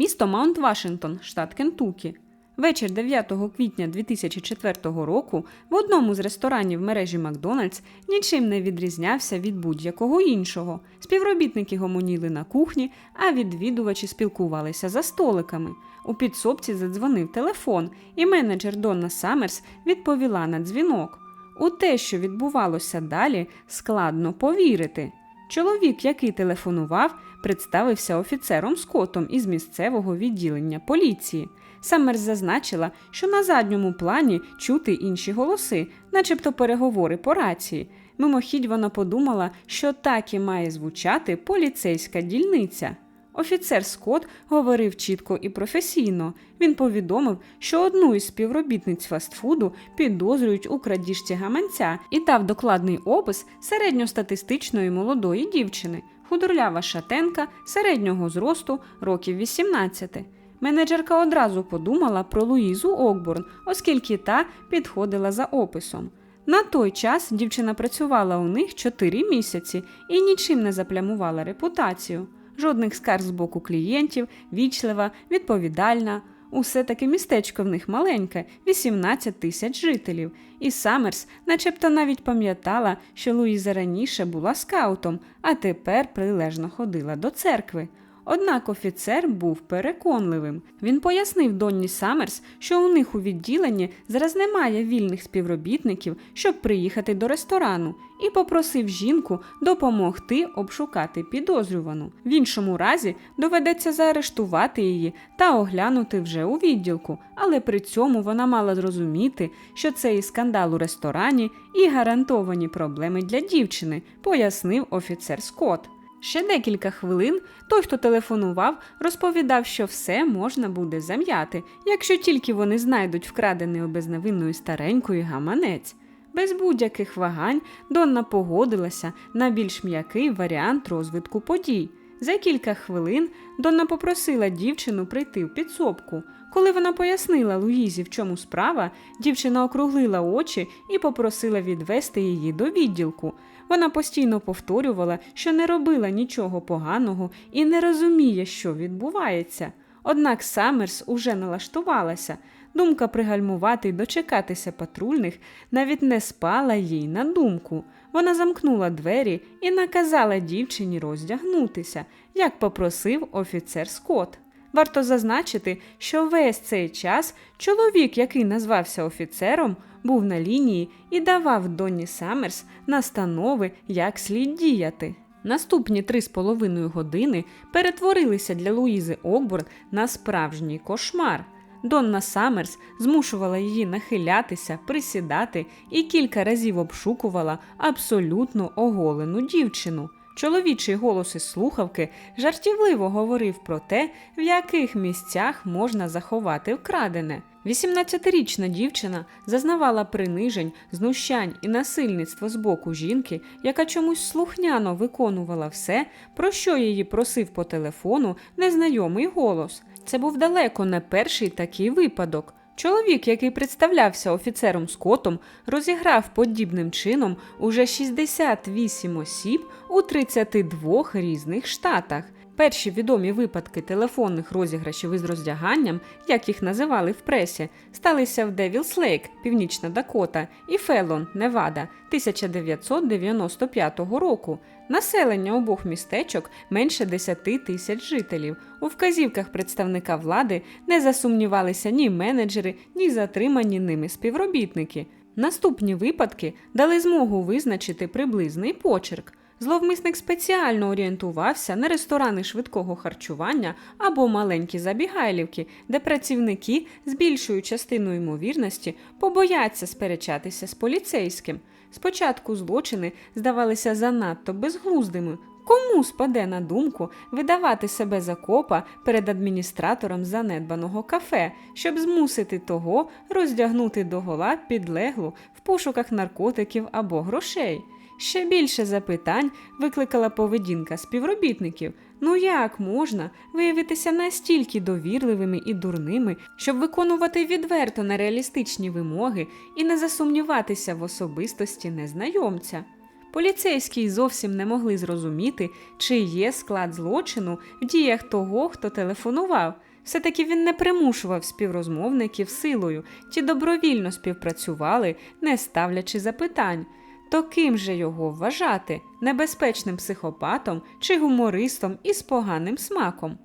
Місто Маунт Вашингтон, штат Кентукі. Вечір 9 квітня 2004 року в одному з ресторанів мережі Макдональдс нічим не відрізнявся від будь-якого іншого. Співробітники гомоніли на кухні, а відвідувачі спілкувалися за столиками. У підсобці задзвонив телефон, і менеджер Донна Саммерс відповіла на дзвінок. У те, що відбувалося далі, складно повірити. Чоловік, який телефонував, представився офіцером Скоттом із місцевого відділення поліції. Саммерс зазначила, що на задньому плані чути інші голоси, начебто переговори по рації. Мимохідь вона подумала, що так і має звучати поліцейська дільниця. Офіцер Скотт говорив чітко і професійно. Він повідомив, що одну із співробітниць фастфуду підозрюють у крадіжці гаманця і дав докладний опис середньостатистичної молодої дівчини, худорлява шатенка середнього зросту років 18. Менеджерка одразу подумала про Луїзу Окборн, оскільки та підходила за описом. На той час дівчина працювала у них 4 місяці і нічим не заплямувала репутацію. Жодних скарг з боку клієнтів, вічлива, відповідальна. Усе таки містечко в них маленьке 18 тисяч жителів. І Саммерс начебто навіть пам'ятала, що Луїза раніше була скаутом, а тепер прилежно ходила до церкви. Однак офіцер був переконливим. Він пояснив Донні Саммерс, що у них у відділенні зараз немає вільних співробітників, щоб приїхати до ресторану, і попросив жінку допомогти обшукати підозрювану. В іншому разі доведеться заарештувати її та оглянути вже у відділку, але при цьому вона мала зрозуміти, що це і скандал у ресторані, і гарантовані проблеми для дівчини, пояснив офіцер Скотт. Ще декілька хвилин той, хто телефонував, розповідав, що все можна буде зам'яти, якщо тільки вони знайдуть вкрадений у безневинної старенької гаманець. Без будь-яких вагань Донна погодилася на більш м'який варіант розвитку подій. За кілька хвилин Донна попросила дівчину прийти в підсобку. Коли вона пояснила Луїзі, в чому справа, дівчина округлила очі і попросила відвести її до відділку. Вона постійно повторювала, що не робила нічого поганого і не розуміє, що відбувається. Однак Саммерс уже налаштувалася. Думка пригальмувати й дочекатися патрульних навіть не спала їй на думку. Вона замкнула двері і наказала дівчині роздягнутися, як попросив офіцер Скотт. Варто зазначити, що весь цей час чоловік, який назвався офіцером, був на лінії і давав Донні Саммерс настанови, як слід діяти. Наступні три з половиною години перетворилися для Луїзи Окборн на справжній кошмар. Донна Саммерс змушувала її нахилятися, присідати і кілька разів обшукувала абсолютно оголену дівчину. Чоловічий голос із слухавки жартівливо говорив про те, в яких місцях можна заховати вкрадене. 18-річна дівчина зазнавала принижень, знущань і насильництво з боку жінки, яка чомусь слухняно виконувала все, про що її просив по телефону незнайомий голос. Це був далеко не перший такий випадок. Чоловік, який представлявся офіцером Скотом, розіграв подібним чином уже 68 осіб у 32 різних штатах. Перші відомі випадки телефонних розіграшів із роздяганням, як їх називали в пресі, сталися в Девілс Лейк, Північна Дакота, і Фелон, Невада 1995 року. Населення обох містечок менше 10 тисяч жителів. У вказівках представника влади не засумнівалися ні менеджери, ні затримані ними співробітники. Наступні випадки дали змогу визначити приблизний почерк. Зловмисник спеціально орієнтувався на ресторани швидкого харчування або маленькі забігайлівки, де працівники з більшою частиною ймовірності побояться сперечатися з поліцейським. Спочатку злочини здавалися занадто безглуздими. Кому спаде на думку видавати себе за копа перед адміністратором занедбаного кафе, щоб змусити того роздягнути догола підлеглу в пошуках наркотиків або грошей? Ще більше запитань викликала поведінка співробітників. Ну як можна виявитися настільки довірливими і дурними, щоб виконувати відверто нереалістичні вимоги і не засумніватися в особистості незнайомця? Поліцейські зовсім не могли зрозуміти, чи є склад злочину в діях того, хто телефонував. Все-таки він не примушував співрозмовників силою, ті добровільно співпрацювали, не ставлячи запитань. То ким же його вважати небезпечним психопатом чи гумористом із поганим смаком?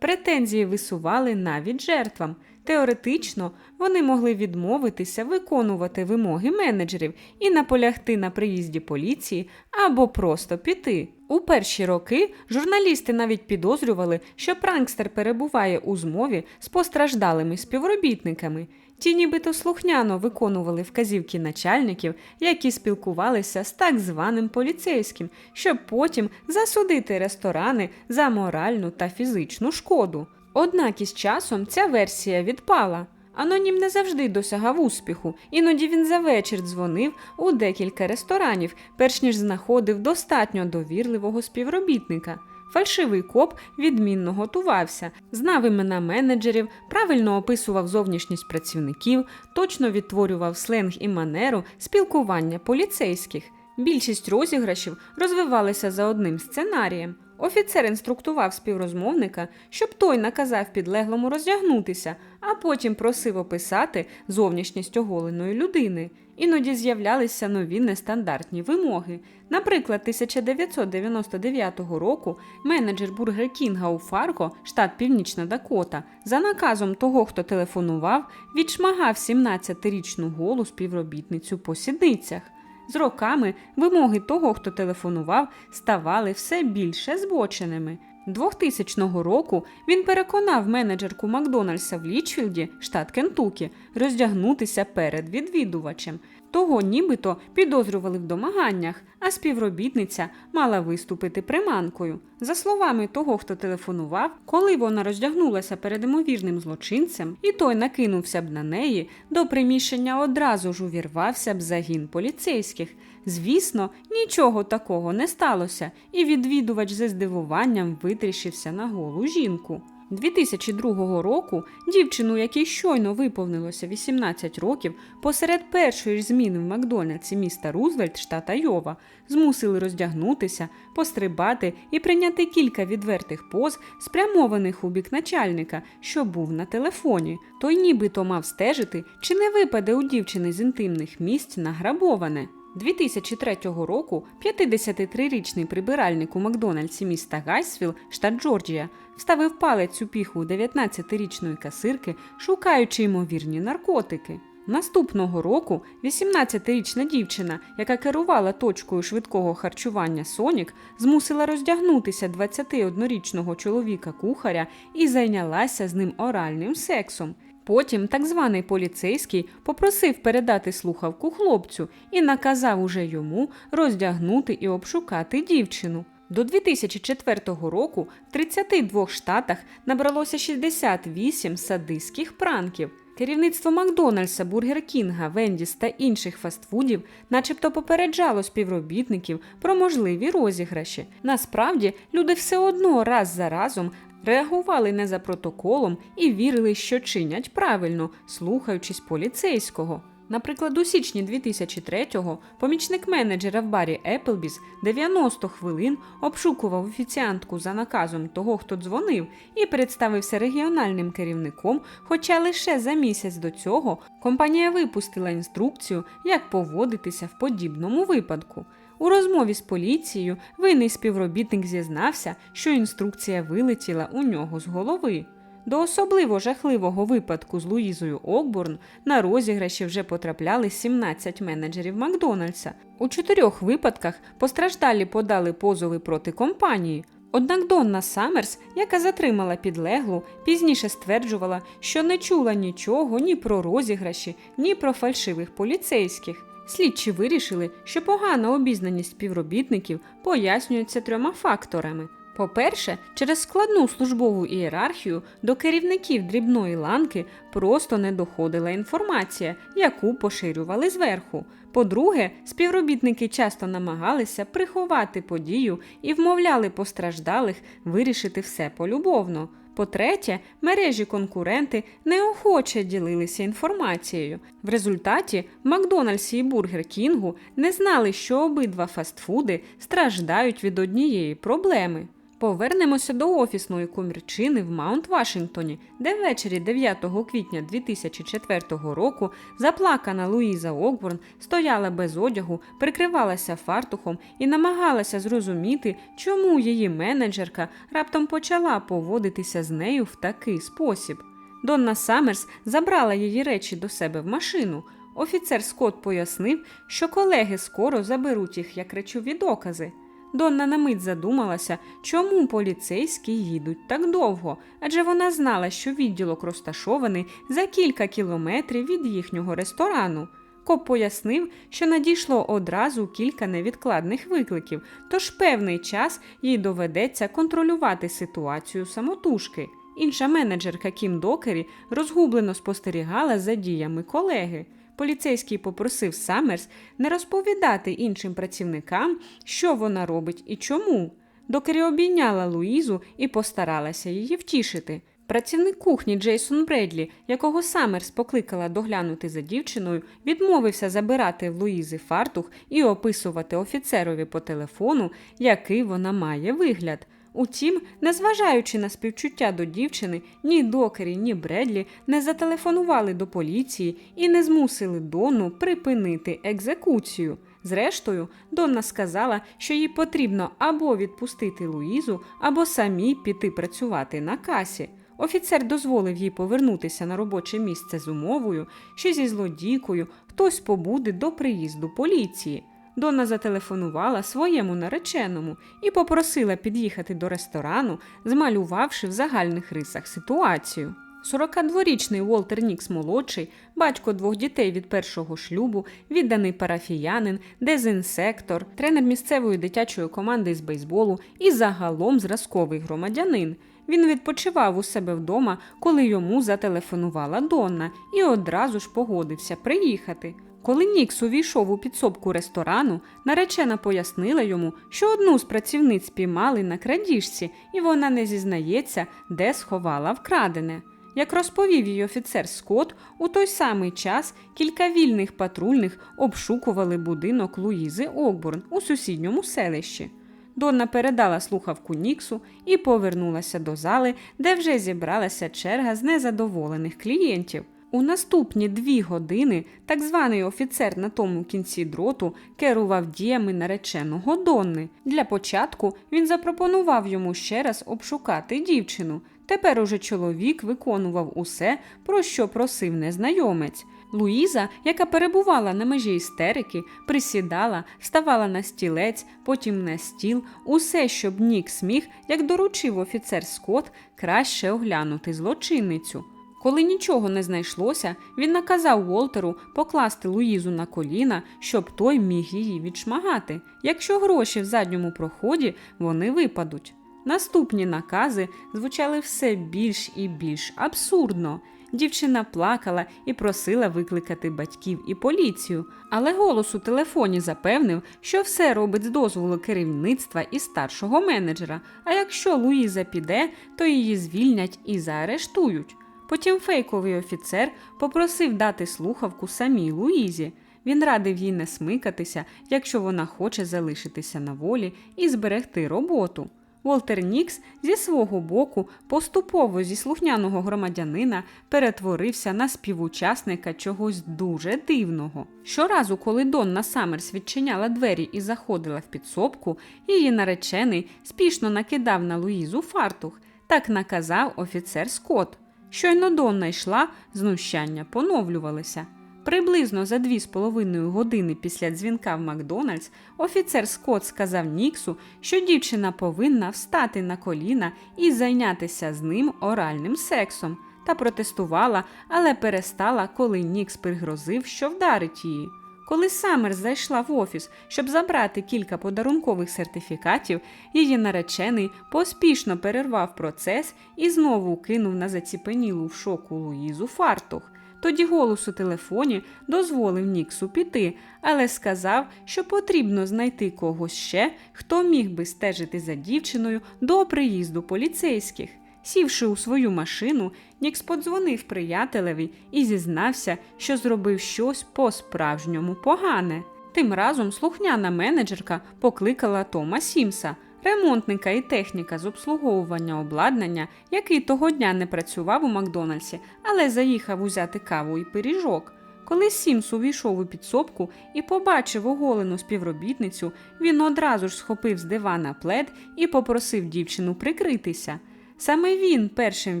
Претензії висували навіть жертвам. Теоретично вони могли відмовитися виконувати вимоги менеджерів і наполягти на приїзді поліції або просто піти. У перші роки журналісти навіть підозрювали, що пранкстер перебуває у змові з постраждалими співробітниками. Ті нібито слухняно виконували вказівки начальників, які спілкувалися з так званим поліцейським, щоб потім засудити ресторани за моральну та фізичну шкоду. Однак із часом ця версія відпала. Анонім не завжди досягав успіху, іноді він за вечір дзвонив у декілька ресторанів, перш ніж знаходив достатньо довірливого співробітника. Фальшивий коп відмінно готувався, знав імена менеджерів, правильно описував зовнішність працівників, точно відтворював сленг і манеру спілкування поліцейських. Більшість розіграшів розвивалися за одним сценарієм. Офіцер інструктував співрозмовника, щоб той наказав підлеглому роздягнутися, а потім просив описати зовнішність оголеної людини. Іноді з'являлися нові нестандартні вимоги. Наприклад, 1999 року менеджер Бургер Кінга у Фарго, штат Північна Дакота, за наказом того, хто телефонував, відшмагав 17-річну голу співробітницю по сідницях. З роками вимоги того, хто телефонував, ставали все більше збоченими. 2000 року він переконав менеджерку Макдональдса в Лічфілді, штат Кентукі, роздягнутися перед відвідувачем. Того нібито підозрювали в домаганнях, а співробітниця мала виступити приманкою. За словами того, хто телефонував, коли вона роздягнулася перед ймовірним злочинцем, і той накинувся б на неї, до приміщення одразу ж увірвався б загін поліцейських. Звісно, нічого такого не сталося, і відвідувач зі здивуванням витріщився на голу жінку. 2002 року дівчину, якій щойно виповнилося 18 років, посеред першої ж зміни в Макдональдсі міста Рузвельт, штата Йова, змусили роздягнутися, пострибати і прийняти кілька відвертих поз, спрямованих у бік начальника, що був на телефоні. Той нібито мав стежити, чи не випаде у дівчини з інтимних місць награбоване. 2003 року 53-річний прибиральник у Макдональдсі міста Гайсвіл, штат Джорджія, вставив палець у піху 19-річної касирки, шукаючи ймовірні наркотики. Наступного року 18-річна дівчина, яка керувала точкою швидкого харчування Сонік, змусила роздягнутися 21-річного чоловіка кухаря і зайнялася з ним оральним сексом. Потім так званий поліцейський попросив передати слухавку хлопцю і наказав уже йому роздягнути і обшукати дівчину. До 2004 року в 32 штатах набралося 68 садистських пранків. Керівництво Макдональдса, Бургер Кінга, Вендіс та інших фастфудів, начебто попереджало співробітників про можливі розіграші. Насправді люди все одно раз за разом реагували не за протоколом і вірили, що чинять правильно, слухаючись поліцейського. Наприклад, у січні 2003-го помічник менеджера в барі Еплбіс 90 хвилин обшукував офіціантку за наказом того, хто дзвонив, і представився регіональним керівником. Хоча лише за місяць до цього компанія випустила інструкцію, як поводитися в подібному випадку. У розмові з поліцією винний співробітник зізнався, що інструкція вилетіла у нього з голови. До особливо жахливого випадку з Луїзою Окборн на розіграші вже потрапляли 17 менеджерів Макдональдса. У чотирьох випадках постраждалі подали позови проти компанії. Однак Донна Саммерс, яка затримала підлеглу, пізніше стверджувала, що не чула нічого ні про розіграші, ні про фальшивих поліцейських. Слідчі вирішили, що погана обізнаність співробітників пояснюється трьома факторами. По-перше, через складну службову ієрархію до керівників дрібної ланки просто не доходила інформація, яку поширювали зверху. По-друге, співробітники часто намагалися приховати подію і вмовляли постраждалих вирішити все полюбовно. По-третє, мережі конкуренти неохоче ділилися інформацією. В результаті Макдональдс і Бургер Кінгу не знали, що обидва фастфуди страждають від однієї проблеми. Повернемося до офісної комірчини в Маунт Вашингтоні, де ввечері 9 квітня 2004 року заплакана Луїза Окборн стояла без одягу, прикривалася фартухом і намагалася зрозуміти, чому її менеджерка раптом почала поводитися з нею в такий спосіб. Донна Саммерс забрала її речі до себе в машину. Офіцер Скотт пояснив, що колеги скоро заберуть їх як речові докази. Донна на мить задумалася, чому поліцейські їдуть так довго, адже вона знала, що відділок розташований за кілька кілометрів від їхнього ресторану. Коп пояснив, що надійшло одразу кілька невідкладних викликів, тож певний час їй доведеться контролювати ситуацію самотужки. Інша менеджерка Кім Докері розгублено спостерігала за діями колеги. Поліцейський попросив Саммерс не розповідати іншим працівникам, що вона робить і чому. Докері обійняла Луїзу і постаралася її втішити. Працівник кухні Джейсон Бредлі, якого Саммерс покликала доглянути за дівчиною, відмовився забирати в Луїзи фартух і описувати офіцерові по телефону, який вона має вигляд. Утім, незважаючи на співчуття до дівчини, ні докері, ні Бредлі не зателефонували до поліції і не змусили Донну припинити екзекуцію. Зрештою, Донна сказала, що їй потрібно або відпустити Луїзу, або самі піти працювати на касі. Офіцер дозволив їй повернутися на робоче місце з умовою, що зі злодійкою хтось побуде до приїзду поліції. Донна зателефонувала своєму нареченому і попросила під'їхати до ресторану, змалювавши в загальних рисах ситуацію. 42-річний Уолтер Нікс молодший, батько двох дітей від першого шлюбу, відданий парафіянин, дезінсектор, тренер місцевої дитячої команди з бейсболу і загалом зразковий громадянин. Він відпочивав у себе вдома, коли йому зателефонувала Донна, і одразу ж погодився приїхати. Коли Нікс увійшов у підсобку ресторану, наречена пояснила йому, що одну з працівниць спіймали на крадіжці, і вона не зізнається, де сховала вкрадене. Як розповів їй офіцер Скотт, у той самий час кілька вільних патрульних обшукували будинок Луїзи Окборн у сусідньому селищі. Донна передала слухавку Ніксу і повернулася до зали, де вже зібралася черга з незадоволених клієнтів. У наступні дві години так званий офіцер на тому кінці дроту керував діями нареченого Донни. Для початку він запропонував йому ще раз обшукати дівчину. Тепер уже чоловік виконував усе, про що просив незнайомець. Луїза, яка перебувала на межі істерики, присідала, вставала на стілець, потім на стіл, усе, щоб Нік сміг, як доручив офіцер Скотт, краще оглянути злочинницю. Коли нічого не знайшлося, він наказав Волтеру покласти Луїзу на коліна, щоб той міг її відшмагати. Якщо гроші в задньому проході, вони випадуть. Наступні накази звучали все більш і більш абсурдно. Дівчина плакала і просила викликати батьків і поліцію, але голос у телефоні запевнив, що все робить з дозволу керівництва і старшого менеджера. А якщо Луїза піде, то її звільнять і заарештують. Потім фейковий офіцер попросив дати слухавку самій Луїзі. Він радив їй не смикатися, якщо вона хоче залишитися на волі і зберегти роботу. Волтер Нікс зі свого боку поступово зі слухняного громадянина перетворився на співучасника чогось дуже дивного. Щоразу, коли Донна Саммерс відчиняла двері і заходила в підсобку, її наречений спішно накидав на Луїзу фартух. Так наказав офіцер Скотт. Щойно Донна йшла, знущання поновлювалися. Приблизно за дві з половиною години після дзвінка в Макдональдс офіцер Скотт сказав Ніксу, що дівчина повинна встати на коліна і зайнятися з ним оральним сексом, та протестувала, але перестала, коли Нікс пригрозив, що вдарить її. Коли Саммерс зайшла в офіс, щоб забрати кілька подарункових сертифікатів, її наречений поспішно перервав процес і знову кинув на заціпенілу в шоку Луїзу фартух. Тоді голос у телефоні дозволив Ніксу піти, але сказав, що потрібно знайти когось ще, хто міг би стежити за дівчиною до приїзду поліцейських. Сівши у свою машину, Нікс подзвонив приятелеві і зізнався, що зробив щось по-справжньому погане. Тим разом слухняна менеджерка покликала Тома Сімса. ремонтника і техніка з обслуговування обладнання, який того дня не працював у Макдональдсі, але заїхав узяти каву і пиріжок. Коли Сімс увійшов у підсобку і побачив оголену співробітницю, він одразу ж схопив з дивана плед і попросив дівчину прикритися. Саме він першим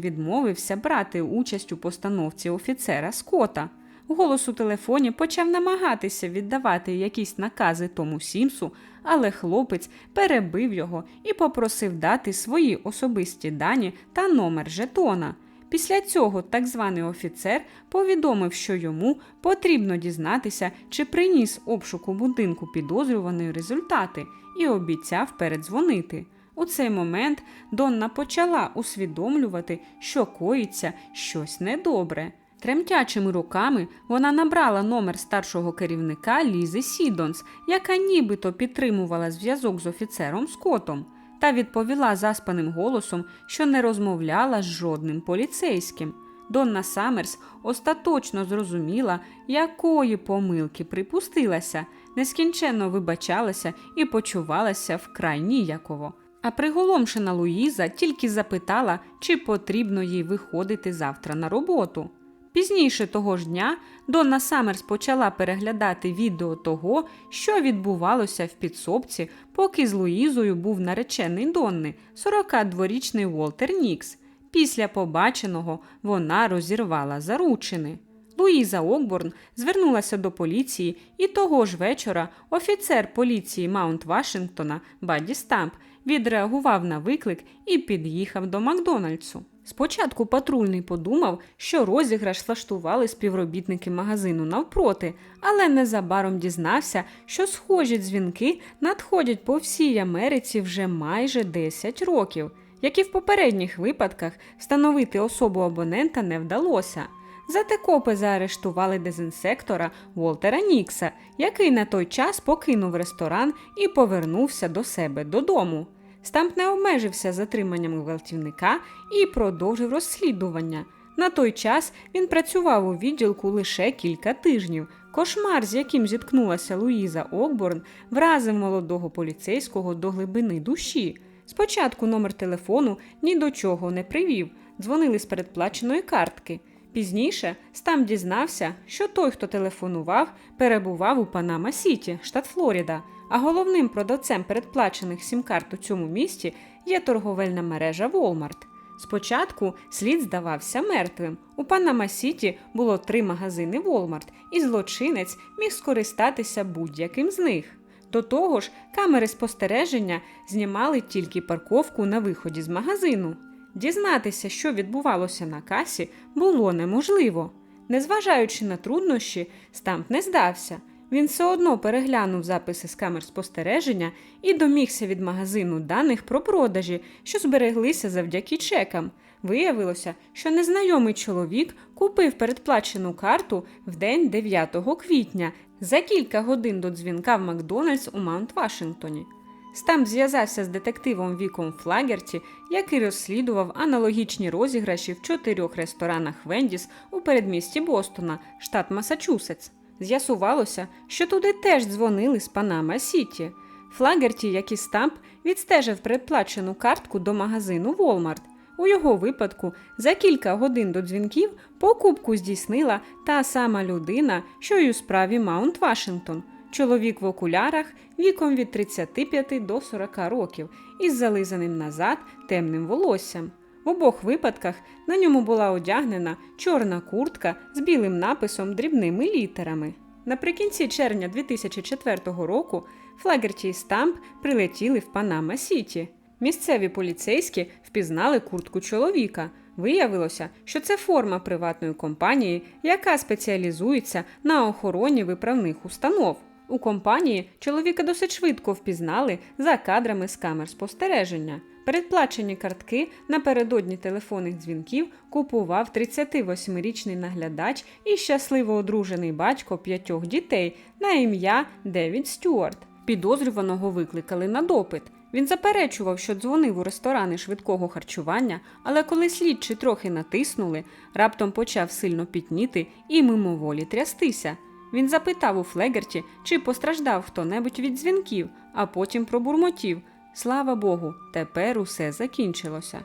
відмовився брати участь у постановці офіцера Скота. Голос у телефоні почав намагатися віддавати якісь накази тому Сімсу, але хлопець перебив його і попросив дати свої особисті дані та номер жетона. Після цього так званий офіцер повідомив, що йому потрібно дізнатися, чи приніс обшуку будинку підозрюваної результати, і обіцяв передзвонити. У цей момент Донна почала усвідомлювати, що коїться щось недобре. Тремтячими руками вона набрала номер старшого керівника Лізи Сідонс, яка нібито підтримувала зв'язок з офіцером Скотом, та відповіла заспаним голосом, що не розмовляла з жодним поліцейським. Донна Саммерс остаточно зрозуміла, якої помилки припустилася, нескінченно вибачалася і почувалася вкрай ніяково. А приголомшена Луїза тільки запитала, чи потрібно їй виходити завтра на роботу. Пізніше того ж дня Донна Саммерс почала переглядати відео того, що відбувалося в підсобці, поки з Луїзою був наречений Донни, 42-річний Волтер Нікс. Після побаченого вона розірвала заручини. Луїза Окборн звернулася до поліції, і того ж вечора офіцер поліції Маунт Вашингтона Бадді Стамп відреагував на виклик і під'їхав до Макдональдсу. Спочатку патрульний подумав, що розіграш влаштували співробітники магазину навпроти, але незабаром дізнався, що схожі дзвінки надходять по всій Америці вже майже 10 років. Як і в попередніх випадках, встановити особу абонента не вдалося. Зате копи заарештували дезінсектора Волтера Нікса, який на той час покинув ресторан і повернувся до себе додому. Стамп не обмежився затриманням гвалтівника і продовжив розслідування. На той час він працював у відділку лише кілька тижнів. Кошмар, з яким зіткнулася Луїза Окборн, вразив молодого поліцейського до глибини душі. Спочатку номер телефону ні до чого не привів, дзвонили з передплаченої картки. Пізніше Стам дізнався, що той, хто телефонував, перебував у Панама Сіті, штат Флоріда, а головним продавцем передплачених сім-карт у цьому місті є торговельна мережа Walmart. Спочатку слід здавався мертвим. У Панама Сіті було три магазини Walmart, і злочинець міг скористатися будь-яким з них. До того ж, камери спостереження знімали тільки парковку на виході з магазину. Дізнатися, що відбувалося на касі, було неможливо. Незважаючи на труднощі, Стамп не здався. Він все одно переглянув записи з камер спостереження і домігся від магазину даних про продажі, що збереглися завдяки чекам. Виявилося, що незнайомий чоловік купив передплачену карту в день 9 квітня за кілька годин до дзвінка в Макдональдс у Маунт Вашингтоні. Стамп зв'язався з детективом Віком Флагерті, який розслідував аналогічні розіграші в чотирьох ресторанах Вендіс у передмісті Бостона, штат Масачусетс. З'ясувалося, що туди теж дзвонили з Панама Сіті. Флагерті, як і Стамп, відстежив предплачену картку до магазину Walmart. У його випадку за кілька годин до дзвінків покупку здійснила та сама людина, що й у справі Маунт Вашингтон. Чоловік в окулярах віком від 35 до 40 років із зализаним назад темним волоссям. В обох випадках на ньому була одягнена чорна куртка з білим написом дрібними літерами. Наприкінці червня 2004 року Флагерті і Стамп прилетіли в Панама Сіті. Місцеві поліцейські впізнали куртку чоловіка. Виявилося, що це форма приватної компанії, яка спеціалізується на охороні виправних установ. У компанії чоловіка досить швидко впізнали за кадрами з камер спостереження. Передплачені картки напередодні телефонних дзвінків купував 38-річний наглядач і щасливо одружений батько п'ятьох дітей на ім'я Девід Стюарт. Підозрюваного викликали на допит. Він заперечував, що дзвонив у ресторани швидкого харчування, але коли слідчі трохи натиснули, раптом почав сильно пітніти і мимоволі трястися. Він запитав у Флегерті, чи постраждав хто-небудь від дзвінків, а потім пробурмотів. Слава Богу, тепер усе закінчилося.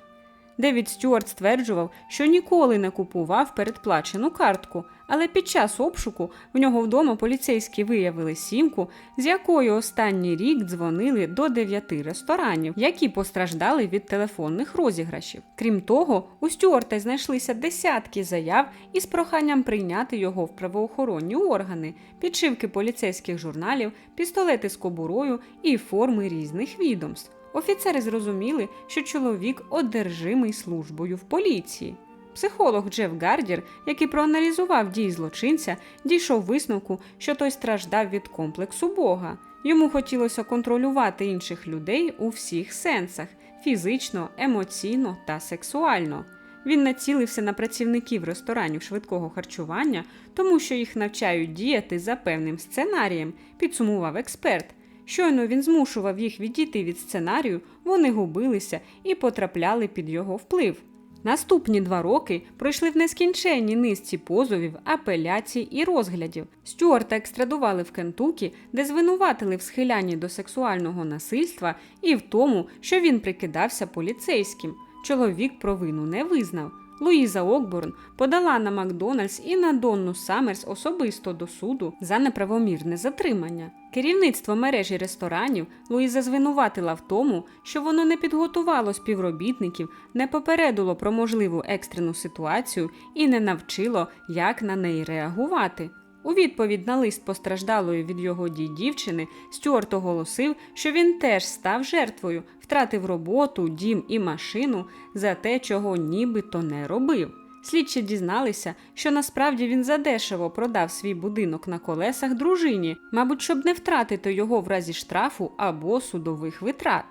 Девід Стюарт стверджував, що ніколи не купував передплачену картку, але під час обшуку в нього вдома поліцейські виявили сімку, з якою останній рік дзвонили до дев'яти ресторанів, які постраждали від телефонних розіграшів. Крім того, у Стюарта знайшлися десятки заяв із проханням прийняти його в правоохоронні органи, підшивки поліцейських журналів, пістолети з кобурою і форми різних відомств. Офіцери зрозуміли, що чоловік одержимий службою в поліції. Психолог Джеф Гардір, який проаналізував дії злочинця, дійшов висновку, що той страждав від комплексу Бога. Йому хотілося контролювати інших людей у всіх сенсах фізично, емоційно та сексуально. Він націлився на працівників ресторанів швидкого харчування, тому що їх навчають діяти за певним сценарієм, підсумував експерт. Щойно він змушував їх відійти від сценарію, вони губилися і потрапляли під його вплив. Наступні два роки пройшли в нескінченній низці позовів, апеляцій і розглядів. Стюарта екстрадували в Кентукі, де звинуватили в схилянні до сексуального насильства і в тому, що він прикидався поліцейським. Чоловік провину не визнав. Луїза Окборн подала на Макдональдс і на Донну Саммерс особисто до суду за неправомірне затримання. Керівництво мережі ресторанів Луїза звинуватила в тому, що воно не підготувало співробітників, не попередило про можливу екстрену ситуацію і не навчило, як на неї реагувати. У відповідь на лист постраждалої від його дій дівчини Стюарт оголосив, що він теж став жертвою, втратив роботу, дім і машину за те, чого нібито не робив. Слідчі дізналися, що насправді він задешево продав свій будинок на колесах дружині, мабуть, щоб не втратити його в разі штрафу або судових витрат.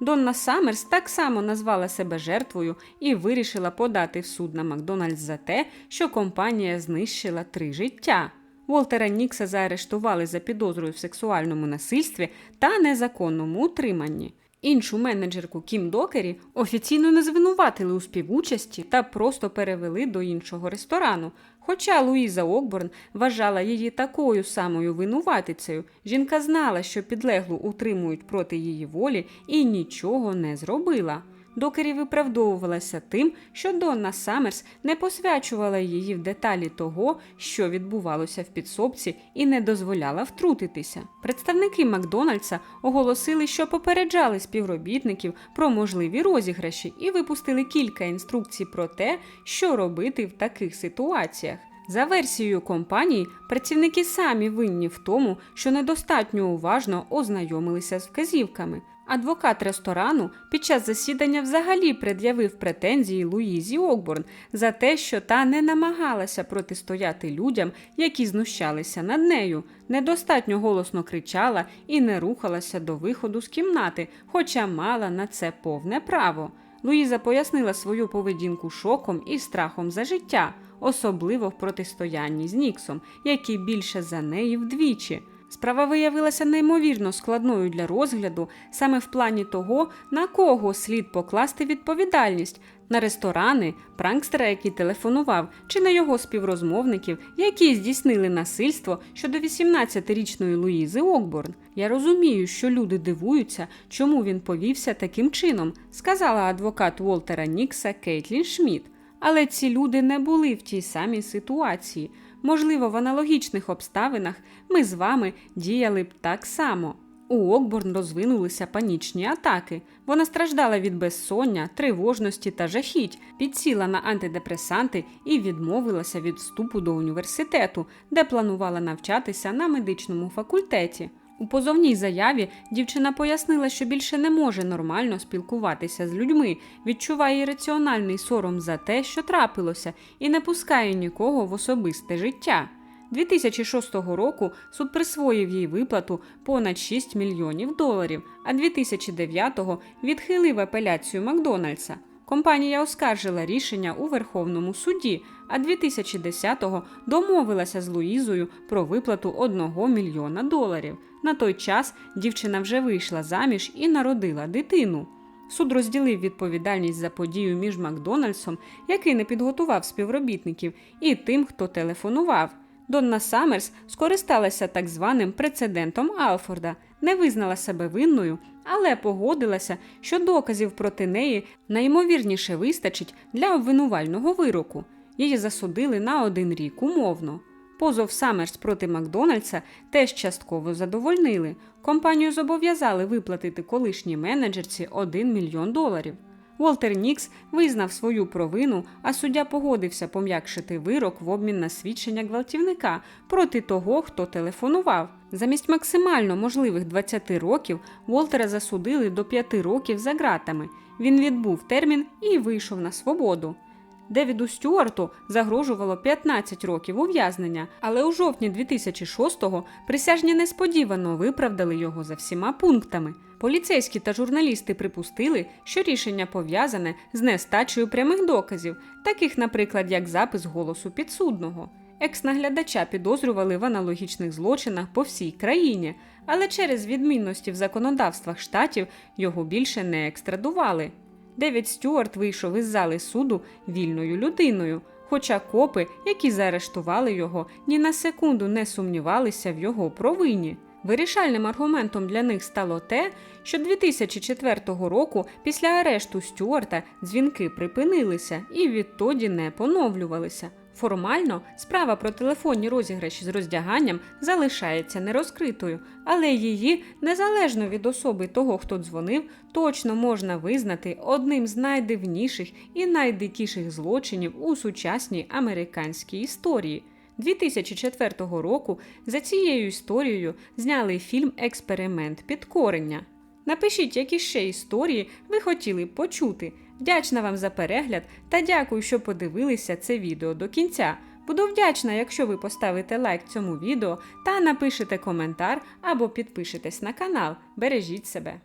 Донна Саммерс так само назвала себе жертвою і вирішила подати в суд на Макдональдс за те, що компанія знищила три життя. Волтера Нікса заарештували за підозрою в сексуальному насильстві та незаконному утриманні. Іншу менеджерку Кім Докері офіційно не звинуватили у співучасті та просто перевели до іншого ресторану. Хоча Луїза Окборн вважала її такою самою винуватицею, жінка знала, що підлеглу утримують проти її волі і нічого не зробила. Докері виправдовувалася тим, що Донна Саммерс не посвячувала її в деталі того, що відбувалося в підсобці, і не дозволяла втрутитися. Представники Макдональдса оголосили, що попереджали співробітників про можливі розіграші і випустили кілька інструкцій про те, що робити в таких ситуаціях. За версією компанії, працівники самі винні в тому, що недостатньо уважно ознайомилися з вказівками. Адвокат ресторану під час засідання взагалі пред'явив претензії Луїзі Окборн за те, що та не намагалася протистояти людям, які знущалися над нею, недостатньо голосно кричала і не рухалася до виходу з кімнати, хоча мала на це повне право. Луїза пояснила свою поведінку шоком і страхом за життя, особливо в протистоянні з Ніксом, який більше за неї вдвічі. Справа виявилася неймовірно складною для розгляду саме в плані того, на кого слід покласти відповідальність на ресторани, пранкстера, який телефонував, чи на його співрозмовників, які здійснили насильство щодо 18-річної Луїзи Окборн. Я розумію, що люди дивуються, чому він повівся таким чином, сказала адвокат Волтера Нікса Кейтлін Шмідт. Але ці люди не були в тій самій ситуації. Можливо, в аналогічних обставинах ми з вами діяли б так само. У Окборн розвинулися панічні атаки. Вона страждала від безсоння, тривожності та жахіть, підсіла на антидепресанти і відмовилася від вступу до університету, де планувала навчатися на медичному факультеті. У позовній заяві дівчина пояснила, що більше не може нормально спілкуватися з людьми, відчуває раціональний сором за те, що трапилося, і не пускає нікого в особисте життя. 2006 року суд присвоїв їй виплату понад 6 мільйонів доларів, а 2009-го відхилив апеляцію Макдональдса. Компанія оскаржила рішення у Верховному суді, а 2010-го домовилася з Луїзою про виплату 1 мільйона доларів. На той час дівчина вже вийшла заміж і народила дитину. Суд розділив відповідальність за подію між Макдональдсом, який не підготував співробітників, і тим, хто телефонував. Донна Саммерс скористалася так званим прецедентом Алфорда, не визнала себе винною, але погодилася, що доказів проти неї найімовірніше вистачить для обвинувального вироку. Її засудили на один рік умовно. Позов Саммерс проти Макдональдса теж частково задовольнили. Компанію зобов'язали виплатити колишній менеджерці 1 мільйон доларів. Волтер Нікс визнав свою провину, а суддя погодився пом'якшити вирок в обмін на свідчення гвалтівника проти того, хто телефонував. Замість максимально можливих 20 років Волтера засудили до 5 років за ґратами. Він відбув термін і вийшов на свободу. Девіду Стюарту загрожувало 15 років ув'язнення, але у жовтні 2006-го присяжні несподівано виправдали його за всіма пунктами. Поліцейські та журналісти припустили, що рішення пов'язане з нестачею прямих доказів, таких, наприклад, як запис голосу підсудного. Екс-наглядача підозрювали в аналогічних злочинах по всій країні, але через відмінності в законодавствах штатів його більше не екстрадували. Девід Стюарт вийшов із зали суду вільною людиною, хоча копи, які заарештували його, ні на секунду не сумнівалися в його провині. Вирішальним аргументом для них стало те, що 2004 року після арешту Стюарта дзвінки припинилися і відтоді не поновлювалися. Формально справа про телефонні розіграші з роздяганням залишається нерозкритою, але її, незалежно від особи того, хто дзвонив, точно можна визнати одним з найдивніших і найдикіших злочинів у сучасній американській історії. 2004 року за цією історією зняли фільм Експеримент підкорення. Напишіть, які ще історії ви хотіли б почути. Вдячна вам за перегляд та дякую, що подивилися це відео до кінця. Буду вдячна, якщо ви поставите лайк цьому відео та напишете коментар або підпишетесь на канал. Бережіть себе!